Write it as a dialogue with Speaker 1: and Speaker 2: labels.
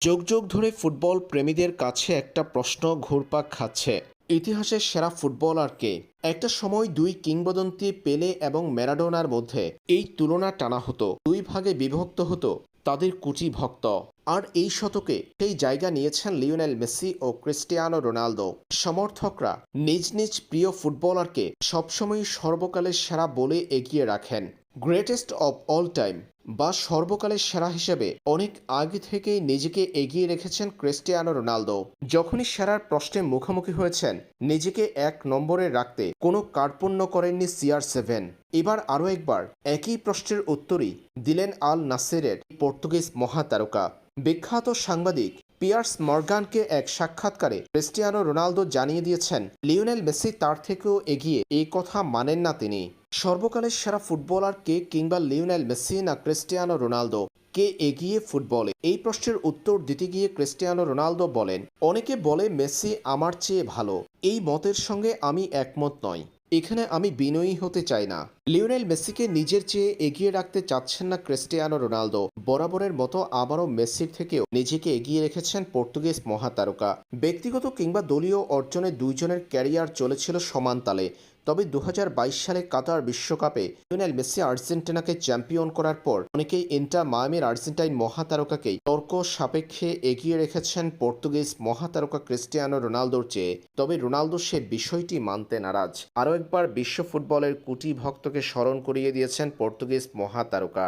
Speaker 1: যোগ যোগ ধরে ফুটবল প্রেমীদের কাছে একটা প্রশ্ন ঘুরপাক খাচ্ছে। ইতিহাসের সেরা ফুটবলার কে? একটা সময় দুই কিংবদন্তি পেলে এবং ম্যারাডোনার মধ্যে এই তুলনা টানা হতো। দুই ভাগে বিভক্ত হতো। তাদের কুচি ভক্ত। আর এই শতকে সেই জায়গা নিয়েছেন লিওনেল মেসি ও ক্রিস্টিয়ানো রোনালদো। সমর্থকরা নিজ নিজ প্রিয় ফুটবলারকে সবসময় সর্বকালের সেরা বলে এগিয়ে রাখেন। গ্রেটেস্ট অব অল টাইম বা সর্বকালের সেরা হিসেবে অনেক আগে থেকেই নিজেকে এগিয়ে রেখেছেন ক্রিস্টিয়ানো রোনালদো। যখনই সেরার প্রশ্নে মুখোমুখি হয়েছেন, নিজেকে এক নম্বরে রাখতে কোনো কার্পণ্য করেননি সিআর সেভেন। এবার আরও একবার একই প্রশ্নের উত্তরই দিলেন আল নাসেরের পর্তুগিজ মহাতারকা। বিখ্যাত সাংবাদিক পিয়ার্স মর্গানকে এক সাক্ষাৎকারে ক্রিস্টিয়ানো রোনালদো জানিয়ে দিয়েছেন, লিওনেল মেসি তার থেকেও এগিয়ে এই কথা মানেন না তিনি। সর্বকালের সেরা ফুটবলার কে কিংবা লিওনেল মেসি না ক্রিস্টিয়ানো রোনালদো? কে এগিয়ে ফুটবলে? এই প্রশ্নের উত্তর দিতে গিয়ে ক্রিস্টিয়ানো রোনালদো বলেন, অনেকে বলে মেসি আমার চেয়ে ভালো। এই মতের সঙ্গে আমি একমত নই। এখানে আমি বিনয়ী হতে চাই না। লিওনেল মেসিকে নিজের চেয়ে এগিয়ে রাখতে চাচ্ছেন না ক্রিস্টিয়ানো রোনালদো। বরাবরের মতো আবারও মেসির থেকেও নিজেকে এগিয়ে রেখেছেন পর্তুগিজ মহাতারকা। ব্যক্তিগত কিংবা দলীয় অর্জনে দুইজনের ক্যারিয়ার চলেছিল সমান তালে। তবে দু হাজার বাইশ সালে কাতার বিশ্বকাপে লিওনেল মেসি আর্জেন্টিনাকে চ্যাম্পিয়ন করার পর অনেকেই ইন্টার মায়ামির আর্জেন্টাইন মহাতারকাকেই তর্ক সাপেক্ষে এগিয়ে রেখেছেন পর্তুগিজ মহাতারকা ক্রিস্টিয়ানো রোনালদোর চেয়ে। তবে রোনালদো সে বিষয়টি মানতে নারাজ। আরও একবার বিশ্ব ফুটবলের কুটি ভক্তকে স্মরণ করিয়ে দিয়েছেন পর্তুগিজ মহাতারকা।